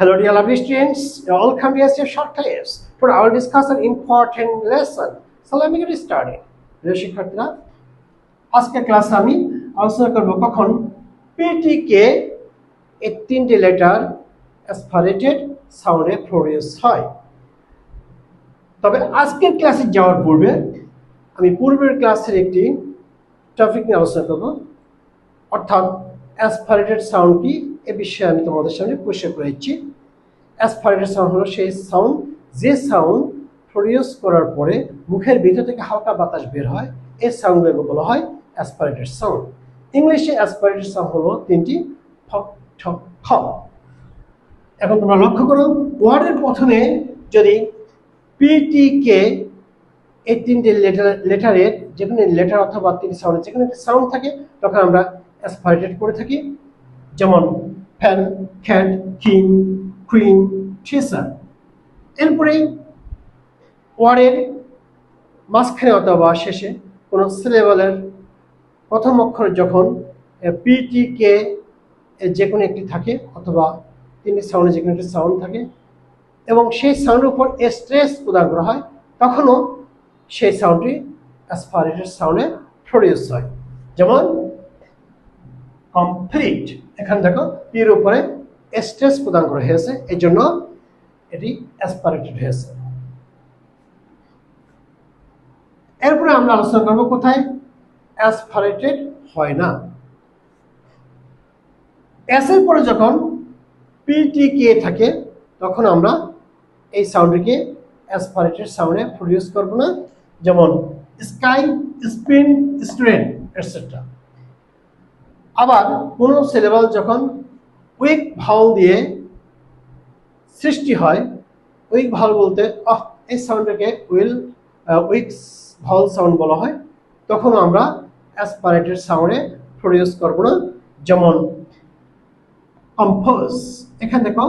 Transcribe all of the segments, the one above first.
Hello, dear lovely students. You all come here to short class. Today I will discuss an important lesson. So let me get started. প্রিয় শিক্ষার্থীরা আজকের ক্লাসে আমি আলোচনা করব কখন পিটিকে এর তিনটি লেটার অ্যাসপারেটেড সাউন্ডে প্রডিউস হয় তবে আজকের ক্লাসে যাওয়ার পূর্বে আমি পূর্বের ক্লাসের একটি টপিক নিয়ে আলোচনা করব অর্থাৎ অ্যাসপারেটেড সাউন্ড কি এ বিষয়ে আমি তোমাদের সামনে পরিষ্কার করে দিচ্ছি অ্যাসপারেটেড সাউন্ড হলো সেই সাউন্ড যে সাউন্ড প্রডিউস করার পরে মুখের ভিতর থেকে হালকা বাতাস বের হয় এই সাউন্ডগুলোকে বলা হয় অ্যাসপারেটেড সাউন্ড ইংলিশে অ্যাসপারেটেড সাউন্ড হলো তিনটি ফক ঠক, খ। এখন তোমরা লক্ষ্য করো, ওয়ার্ডের প্রথমে যদি পিটিকে এই তিনটে লেটার লেটারের যে কোনো লেটার অথবা তিনটি সাউন্ডের যে কোনো একটি সাউন্ড থাকে, তখন আমরা অ্যাসপারেটেড করে থাকি, যেমন fan, cat king queen teacher এরপরে ওয়ার্ডের মাঝখানে অথবা শেষে কোনো সিলেবলের প্রথম অক্ষর যখন পিটিকে যে কোনো একটি থাকে অথবা তিনটি সাউন্ডে যে কোনো একটি সাউন্ড থাকে এবং সেই সাউন্ডের উপর স্ট্রেস প্রদান করা হয়, তখনও সেই সাউন্ডটি অ্যাসপারেটেড সাউন্ডে প্রডিউস হয়। যেমন কমপ্লিট এখানে দেখো, পির উপরে স্ট্রেস প্রদান করা হয়েছে এই জন্য এটি অ্যাসপারেটেড হয়েছে। এরপরে আমরা আলোচনা করব কোথায়? অ্যাসপারেটেড হয় না। এর পরে যখন পিটিকে থাকে, তখন আমরা এই সাউন্ডটিকে অ্যাসপারেটেড সাউন্ডে প্রডিউস করব না। যেমন স্কাই স্পিন স্টুডেন্ট এটসেট্রা আবার কোনো সিলেবাল যখন উইক ভাউল দিয়ে সৃষ্টি হয় উইক ভাউল বলতে, আহ, এই সাউন্ডটাকে উইল উইক ভাউল সাউন্ড বলা হয়। তখন আমরা অ্যাসপারেটেড সাউন্ডে প্রডিউস করব না। যেমন কম্পোজ এখানে দেখো,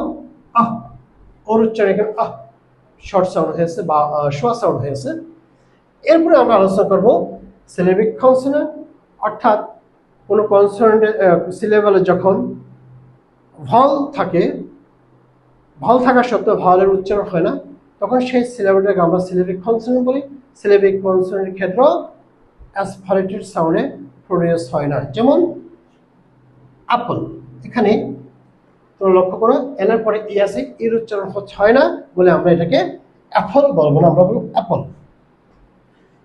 আহ, ওর উচ্চারণ এখানে, আহ শর্ট সাউন্ড হয়েছে বা শোয়া সাউন্ড হয়েছে। এরপরে আমরা আলোচনা করব সিলেবিক কনসোনেন্ট অর্থাৎ কোনো কনসোনেন্ট সিলেবেলে যখন ভল থাকে ভল থাকা সত্ত্বেও ভলের উচ্চারণ হয় না, তখন সেই সিলেবেলটাকে আমরা সিলেবিক কনসোনেন্ট বলি। সিলেবিক কনসোনেন্টের ক্ষেত্রেও অ্যাসপারেটেড সাউন্ডে প্রডিউস হয় না। যেমন আপল এখানে তোমরা লক্ষ্য করো, এনার পরে ই আছে এর উচ্চারণ হয় না বলে আমরা এটাকে অ্যাপল বলব না, আমরা বলব অ্যাপল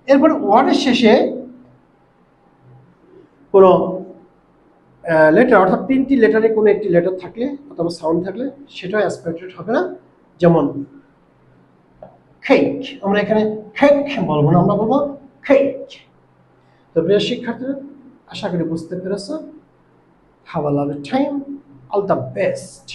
এরপরে ওয়ার্ডের শেষে কোনো লেটার অর্থাৎ তিনটি লেটারে কোনো একটি লেটার থাকলে অথবা সাউন্ড থাকলে সেটাও অ্যাসপেক্টেড হবে না। যেমন খেক আমরা এখানে খেক বলব না, আমরা বলব খেক তো প্রিয় শিক্ষার্থীরা, আশা করি বুঝতে পেরেছ। হাওয়া love time all the best